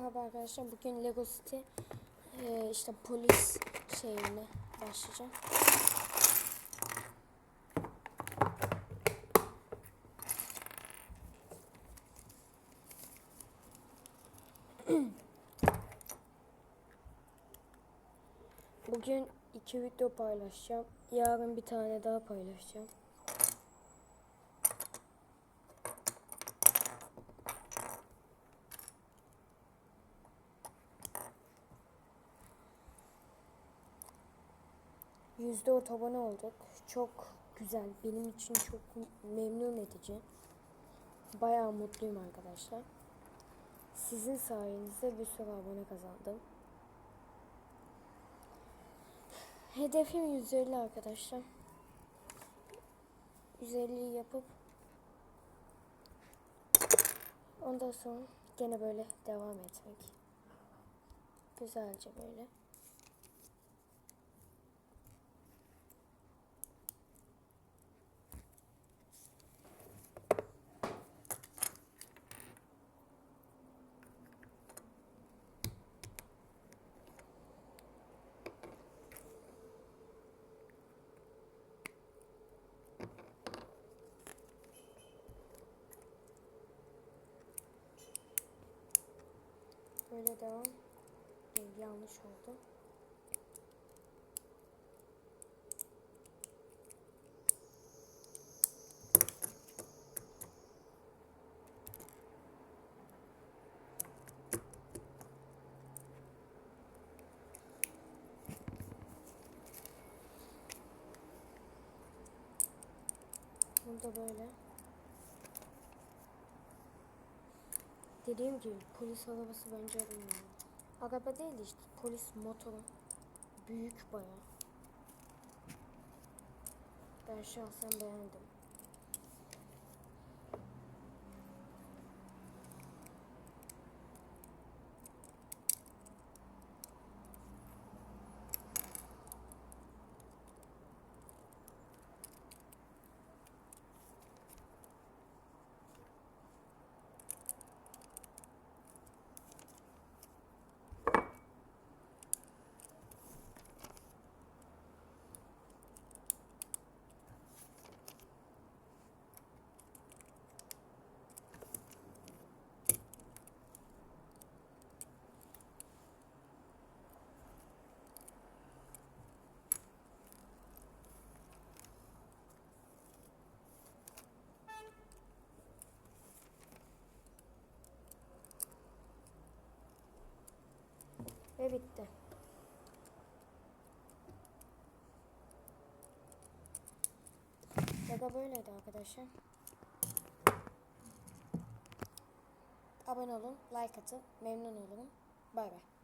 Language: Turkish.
Merhaba arkadaşlar. Bugün Lego City e, işte polis şeyine başlayacağım. Bugün iki video paylaşacağım. Yarın bir tane daha paylaşacağım. Yüzde abone olduk. Çok güzel. Benim için çok memnun edici. Bayağı mutluyum arkadaşlar. Sizin sayenizde bir sürü abone kazandım. Hedefim 150 arkadaşlar. 150 yapıp ondan sonra gene böyle devam etmek. Güzelce böyle. Böyle devam. Değil, yanlış oldu. Burada böyle. Dediğim gibi polis arabası bence alınmalı. Araba değil de işte polis motoru. Büyük bayağı. Ben şahsen beğendim. Ve bitti. Ya da böyleydi arkadaşlar. Abone olun, like atın, memnun olurum. Bay bay.